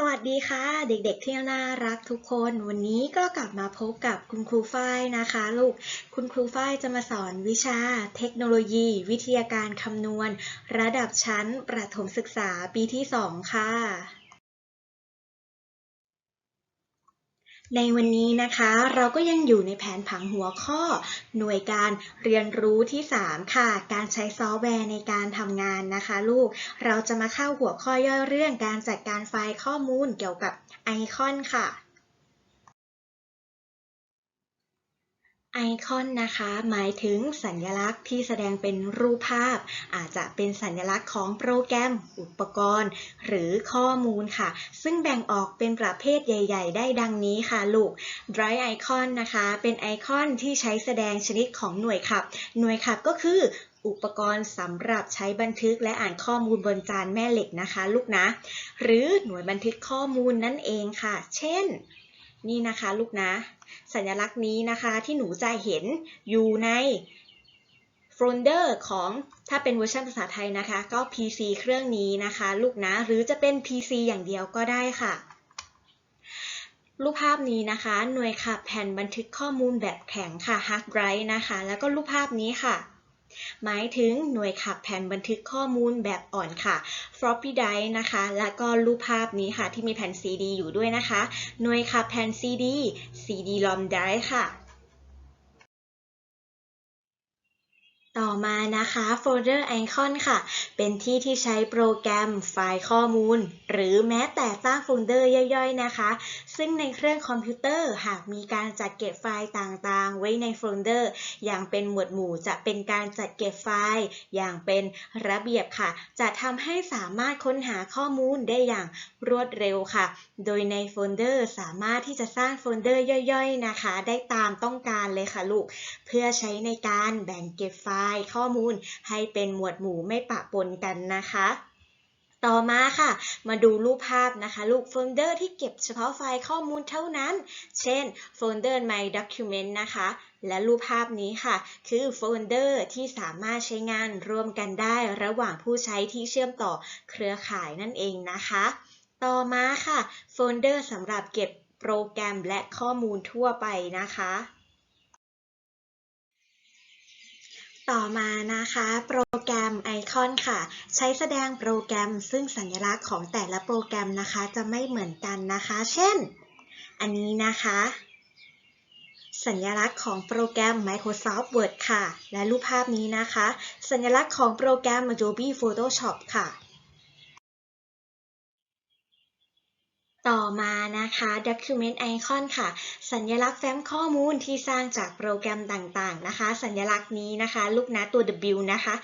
สวัสดีค่ะ เด็กๆที่น่ารักทุกคน วันนี้ก็กลับมาพบกับคุณครูฝ้ายนะคะ ลูกคุณครูฝ้ายจะมาสอนวิชา เทคโนโลยี วิทยาการคำนวณ ระดับชั้นประถมศึกษาปีที่ 2 ค่ะ ในวันนี้นะคะเราก็ยังอยู่ในแผนผังหัวข้อ หน่วยการเรียนรู้ที่ 3 ค่ะ การใช้ซอฟต์แวร์ในการทำงานนะคะ ลูกเราจะมาเข้าหัวข้อย่อยเรื่องการจัดการไฟล์ข้อมูลเกี่ยวกับไอคอนค่ะ ไอคอนนะคะหมายถึงสัญลักษณ์ที่แสดงเป็นรูปภาพ อาจจะเป็นสัญลักษณ์ของโปรแกรม อุปกรณ์ หรือข้อมูลค่ะ ซึ่งแบ่งออกเป็นประเภทใหญ่ ๆ ได้ดังนี้ค่ะลูก Drive Icon นะคะ เป็นไอคอนที่ใช้แสดงชนิดของหน่วยขับ หน่วยขับก็คืออุปกรณ์สำหรับใช้บันทึกและอ่านข้อมูลบนจานแม่เหล็กนะคะ ลูกนะ หรือหน่วยบันทึกข้อมูลนั่นเองค่ะ เช่น นี่นะคะลูกนะ สัญลักษณ์นี้นะคะที่หนูจะเห็นอยู่ในโฟลเดอร์ของถ้าเป็นเวอร์ชันภาษาไทยนะคะ ก็ PC เครื่องนี้นะคะ ลูกนะหรือจะเป็น PC อย่างเดียวก็ได้ค่ะ รูปภาพนี้นะคะ หน่วยขับแผ่นบันทึกข้อมูลแบบแข็งค่ะ hard drive นะคะ แล้วก็รูปภาพนี้ค่ะ หมายถึงหน่วยขับแผ่นบันทึกข้อมูลแบบอ่อนค่ะ floppy drive นะคะ แล้วก็รูปภาพนี้ค่ะที่มีแผ่น CD อยู่ด้วยนะคะ หน่วยขับแผ่น CD CD-ROM drive ค่ะ ต่อมานะคะโฟลเดอร์ไอคอนค่ะ เป็นที่ที่ใช้โปรแกรมไฟล์ข้อมูล หรือแม้แต่สร้างโฟลเดอร์ย่อยๆนะคะ ซึ่งในเครื่องคอมพิวเตอร์หากมีการจัดเก็บไฟล์ต่างๆ ไว้ในโฟลเดอร์ อย่างเป็นหมวดหมู่จะเป็นการจัดเก็บไฟล์ อย่างเป็นระเบียบค่ะ จะทำให้สามารถค้นหาข้อมูลได้อย่างรวดเร็วค่ะ โดยในโฟลเดอร์สามารถที่จะสร้างโฟลเดอร์ย่อยๆนะคะ ได้ตามต้องการเลยค่ะลูก เพื่อใช้ในการแบ่งเก็บไฟล์ข้อมูลให้เป็นหมวดหมู่ไม่ปะปนกันนะคะต่อมาค่ะ มาดูรูปภาพนะคะลูกโฟลเดอร์ที่เก็บเฉพาะไฟล์ข้อมูลเท่านั้น เช่นโฟลเดอร์ My Document นะคะ และรูปภาพนี้ค่ะ คือโฟลเดอร์ที่สามารถใช้งานร่วมกันได้ระหว่างผู้ใช้ที่เชื่อมต่อเครือข่ายนั่นเองนะคะ ต่อมาค่ะ โฟลเดอร์สำหรับเก็บโปรแกรมและข้อมูลทั่วไปนะคะ ต่อมานะคะ โปรแกรมไอคอนค่ะ ใช้แสดงโปรแกรมซึ่งสัญลักษณ์ของแต่ละโปรแกรมนะคะ จะไม่เหมือนกันนะคะ เช่น อันนี้นะคะ สัญลักษณ์ของโปรแกรม Microsoft Word ค่ะ และรูปภาพนี้นะคะ สัญลักษณ์ของโปรแกรม Adobe Photoshop ค่ะ ต่อมานะคะ Document Icon ค่ะ สัญลักษณ์แฟ้มข้อมูลที่สร้างจากโปรแกรมต่างๆนะคะ สัญลักษณ์นี้นะคะ ลูกนะตัว W นะคะ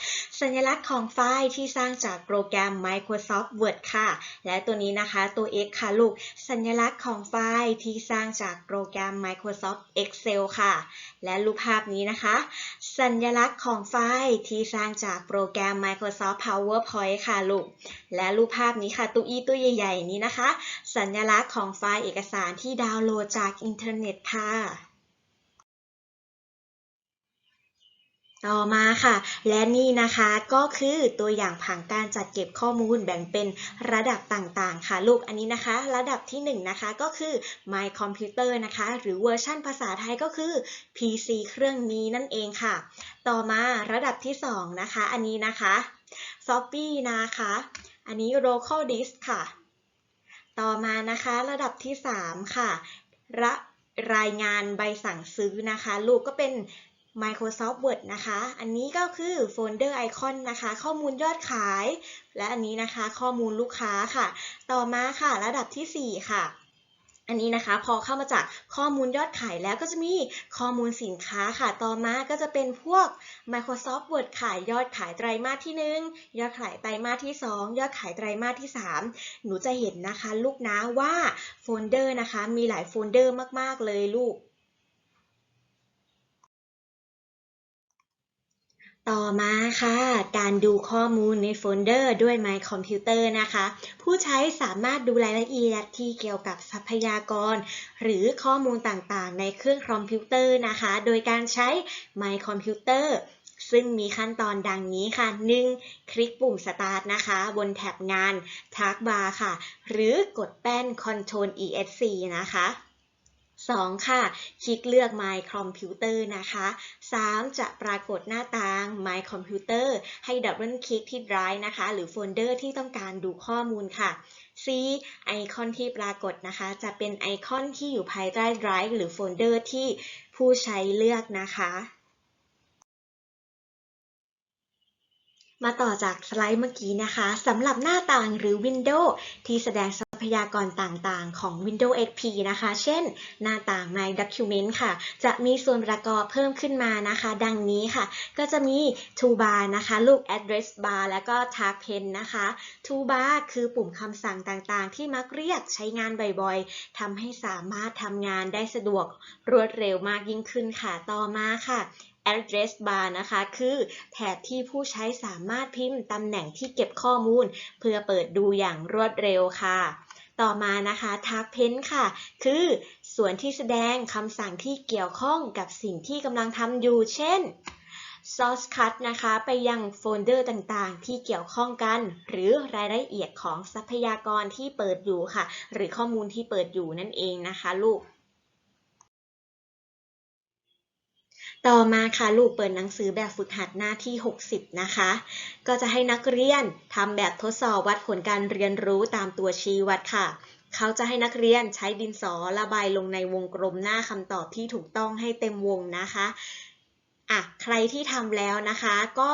สัญลักษณ์ของไฟล์ที่สร้างจากโปรแกรม Microsoft Word ค่ะ และตัวนี้นะคะตัว X ค่ะลูก สัญลักษณ์ของไฟล์ที่สร้างจากโปรแกรม Microsoft Excel ค่ะ และรูปภาพนี้นะคะ สัญลักษณ์ของไฟล์ที่สร้างจากโปรแกรม Microsoft PowerPoint ค่ะลูก และรูปภาพนี้ค่ะตัว E ตัวใหญ่ ๆ นี้นะคะ สัญลักษณ์ของไฟล์เอกสารที่ดาวน์โหลดจากอินเทอร์เน็ตค่ะ ต่อมาค่ะ และนี่นะคะก็คือตัวอย่างผังการจัดเก็บข้อมูลแบ่งเป็นระดับต่างๆ ค่ะ ลูกอันนี้นะคะ ระดับที่ 1นนะคะก็คือ My Computer นะคะ หรือเวอร์ชั่นภาษาไทยก็คือ PC เครื่องนี้นั่นเองค่ะ ต่อมาระดับที่ 2 นะคะ อันนี้นะคะ Floppy นะคะ อันนี้ Local Disk ค่ะ ต่อมานะคะระดับที่ 3 ค่ะระรายงานใบสั่งซื้อนะคะ ลูกก็เป็น Microsoft Word นะคะ อันนี้ก็คือโฟลเดอร์ไอคอนนะคะ ข้อมูลยอดขาย และอันนี้นะคะข้อมูลลูกค้าค่ะ ต่อมาค่ะ ระดับที่ 4 ค่ะ อันนี้นะคะพอเข้ามาจากข้อมูลยอดขายแล้วก็จะมีข้อมูลสินค้าค่ะ ต่อมาก็จะเป็นพวก Microsoft Word ขายยอดขายไตรมาสที่ 1 ยอดขายไตรมาสที่ 2 ยอดขายไตรมาสที่ 3 หนูจะเห็นนะคะ ลูกนะว่าโฟลเดอร์นะคะ มีหลายโฟลเดอร์มากๆเลยลูก ต่อมาค่ะ การดูข้อมูลในโฟลเดอร์ด้วย My Computer นะคะ ผู้ใช้สามารถดูรายละเอียดที่เกี่ยวกับทรัพยากร หรือข้อมูลต่างๆ ในเครื่องคอมพิวเตอร์นะคะ โดยการใช้ My Computer ซึ่งมีขั้นตอนดังนี้ค่ะ 1. คลิกปุ่ม Start นะคะ บนแท็บงาน Taskbar ค่ะ หรือกดแป้น Ctrl ESC นะคะ 2. ค่ะ คลิกเลือก My Computer นะคะ 3. จะปรากฏหน้าต่าง My Computer ให้ดับเบิลคลิกที่ Drive นะคะ หรือโฟลเดอร์ที่ต้องการดูข้อมูลค่ะ C ไอคอนที่ปรากฏนะคะ จะเป็นไอคอนที่อยู่ภายใต้ Drive หรือโฟลเดอร์ที่ผู้ใช้เลือกนะคะมาต่อจากสไลด์เมื่อกี้นะคะสำหรับหน้าต่างหรือ Windows ที่แสดง พยากรต่างๆ ของ Windows XP นะคะ เช่น หน้าต่าง My Document ค่ะ จะมีส่วนประกอบเพิ่มขึ้นมานะคะ ดังนี้ค่ะ ก็จะมี Toolbar นะคะ ลูก Address Bar แล้วก็ Task Pane นะคะ Toolbar คือปุ่มคำสั่งต่างๆ ที่มักเรียกใช้งานบ่อยๆทำให้สามารถทำงานได้สะดวกรวดเร็วมากยิ่งขึ้นค่ะ ต่อมาค่ะ address bar นะคะ คือแถบที่ผู้ใช้สามารถพิมพ์ตำแหน่งที่เก็บข้อมูล เพื่อเปิดดูอย่างรวดเร็วค่ะ ต่อมานะคะ tag pen ค่ะ คือส่วนที่แสดงคำสั่งที่เกี่ยวข้องกับสิ่งที่กำลังทำอยู่ เช่น source cut นะคะ ไปยังโฟลเดอร์ต่างๆ ที่เกี่ยวข้องกัน หรือรายละเอียดของทรัพยากรที่เปิดอยู่ค่ะ หรือข้อมูลที่เปิดอยู่นั่นเองนะคะลูก ต่อมาค่ะลูกเปิดหนังสือแบบฝึกหัดหน้าที่ 60 นะคะ ก็จะให้นักเรียนทำแบบทดสอบวัดผลการเรียนรู้ตามตัวชี้วัดค่ะ เขาจะให้นักเรียนใช้ดินสอระบายลงในวงกลมหน้าคำตอบที่ถูกต้องให้เต็มวงนะคะอะใครที่ทำแล้วนะคะก็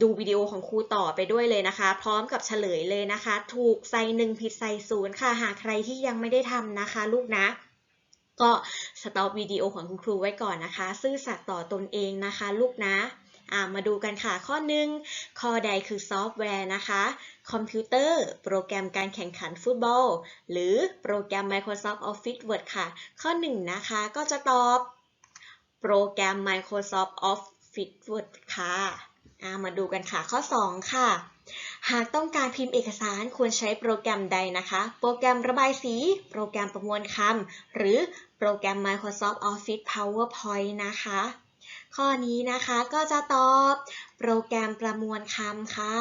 ดูวิดีโอของครูต่อไปด้วยเลยนะคะ พร้อมกับเฉลยเลยนะคะ ถูกใส่หนึ่งผิดใส่ศูนย์ค่ะ หากใครที่ยังไม่ได้ทำนะคะ ลูกนะ ก็สต็อปวิดีโอของคุณครูไว้ก่อนนะคะ ซื่อสัตย์ต่อตนเองนะคะลูกนะมาดูกันค่ะ ข้อหนึ่งข้อใดคือซอฟต์แวร์นะคะ คอมพิวเตอร์ โปรแกรมการแข่งขันฟุตบอล หรือโปรแกรม Microsoft Office Word ค่ะ ข้อหนึ่งนะคะก็จะตอบ โปรแกรม Microsoft Office Word ค่ะมาดูกันค่ะ ข้อ 2 ค่ะ หากต้องการพิมพ์เอกสารควรใช้โปรแกรมใดนะคะ โปรแกรมระบายสี โปรแกรมประมวลคำ หรือโปรแกรม Microsoft Office PowerPoint นะคะ ข้อนี้นะคะก็จะตอบ โปรแกรมประมวลคำค่ะ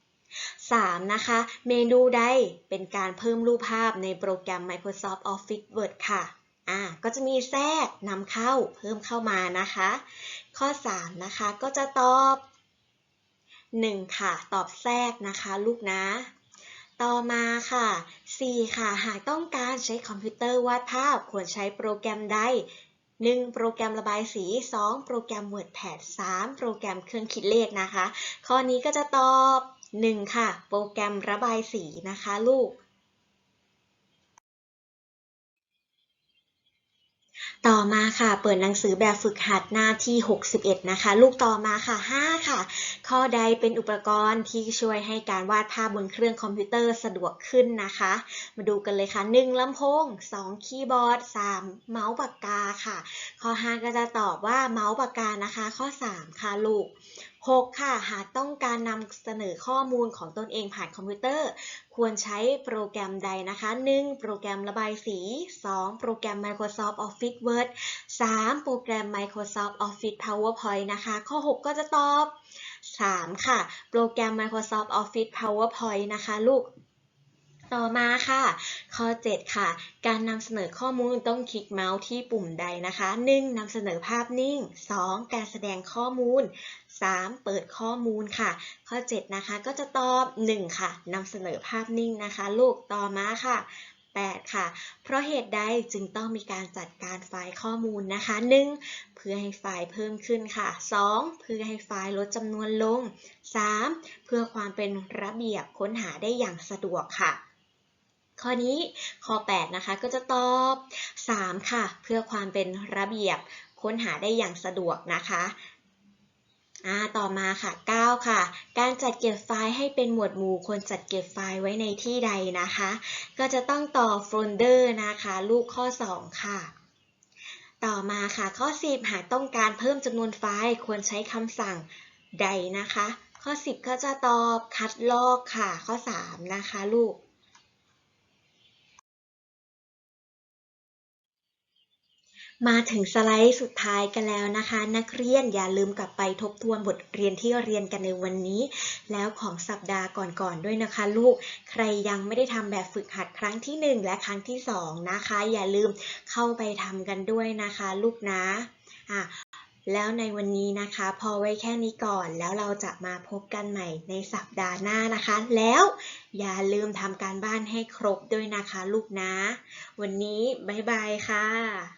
3. นะคะ เมนูใดเป็นการเพิ่มรูปภาพในโปรแกรม Microsoft Office Word ค่ะอ่าก็จะมีแทรกนำเข้าเพิ่มเข้ามานะคะ ข้อ 3 นะคะก็จะตอบ 1 ค่ะ ตอบแทรกนะคะลูกนะ ต่อมาค่ะ 4 ค่ะ หากต้องการใช้คอมพิวเตอร์วาดภาพควรใช้โปรแกรมใด 1. โปรแกรมระบายสี 2. โปรแกรม WordPad 3. โปรแกรมเครื่องคิดเลขนะคะ ข้อนี้ก็จะตอบ 1 ค่ะ โปรแกรมระบายสีนะคะลูก ต่อมาค่ะ เปิดหนังสือแบบฝึกหัดหน้าที่ 61 นะคะ ลูกต่อมาค่ะ 5 ค่ะ ข้อใดเป็นอุปกรณ์ที่ช่วยให้การวาดภาพบนเครื่องคอมพิวเตอร์สะดวกขึ้นนะคะ มาดูกันเลยค่ะ 1. ลำโพง 2. คีย์บอร์ด 3. เมาส์ปากกาค่ะ ข้อ 5 ก็จะตอบว่าเมาส์ปากกานะคะ ข้อ 3 ค่ะลูก 6 ค่ะ หากต้องการนำเสนอข้อมูลของตนเองผ่านคอมพิวเตอร์ ควรใช้โปรแกรมใดนะคะ 1. โปรแกรมระบายสี 2. โปรแกรม Microsoft Office Word 3. โปรแกรม Microsoft Office PowerPoint นะคะ ข้อ 6 ก็จะตอบ 3 ค่ะ โปรแกรม Microsoft Office PowerPoint นะคะลูก ต่อมาค่ะ ข้อ 7 ค่ะ การนำเสนอข้อมูลต้องคลิกเมาส์ที่ปุ่มใดนะคะ 1. นำเสนอภาพนิ่ง 2. การแสดงข้อมูล 3. เปิดข้อมูลค่ะ ข้อ 7 นะคะ ก็จะตอบ 1 ค่ะนำเสนอภาพนิ่งนะคะ ลูกต่อมาค่ะ 8 ค่ะ เพราะเหตุใดจึงต้องมีการจัดการไฟล์ข้อมูลนะคะ 1. เพื่อให้ไฟล์เพิ่มขึ้นค่ะ 2. เพื่อให้ไฟล์ลดจำนวนลง 3. เพื่อความเป็นระเบียบค้นหาได้อย่างสะดวกค่ะ ข้อนี้ข้อ 8 นะคะก็จะตอบ 3 ค่ะ เพื่อความเป็นระเบียบค้นหาได้อย่างสะดวกนะคะต่อมาค่ะ 9 ค่ะ การจัดเก็บไฟล์ให้เป็นหมวดหมู่ควรจัดเก็บไฟล์ไว้ในที่ใดนะคะ ก็จะต้องต่อโฟลเดอร์นะคะ ลูกข้อ 2 ค่ะ ต่อมาค่ะข้อ 10 หากต้องการเพิ่มจำนวนไฟล์ควรใช้คำสั่งใดนะคะ ข้อ 10 ก็จะตอบคัดลอกค่ะ ข้อ 3 นะคะลูก มาถึงสไลด์สุดท้ายกันแล้วนะคะ นักเรียนอย่าลืมกลับไปทบทวนบทเรียนที่เรียนกันในวันนี้ แล้วของสัปดาห์ก่อนๆด้วยนะคะ ลูกใครยังไม่ได้ทำแบบฝึกหัดครั้งที่ 1 และครั้งที่ 2 นะคะ อย่าลืมเข้าไปทำกันด้วยนะคะ ลูกนะอะแล้วในวันนี้นะคะ พอไว้แค่นี้ก่อนแล้วเราจะมาพบกันใหม่ในสัปดาห์หน้านะคะ แล้วอย่าลืมทำการบ้านให้ครบด้วยนะคะ ลูกนะ วันนี้บ๊ายบายค่ะ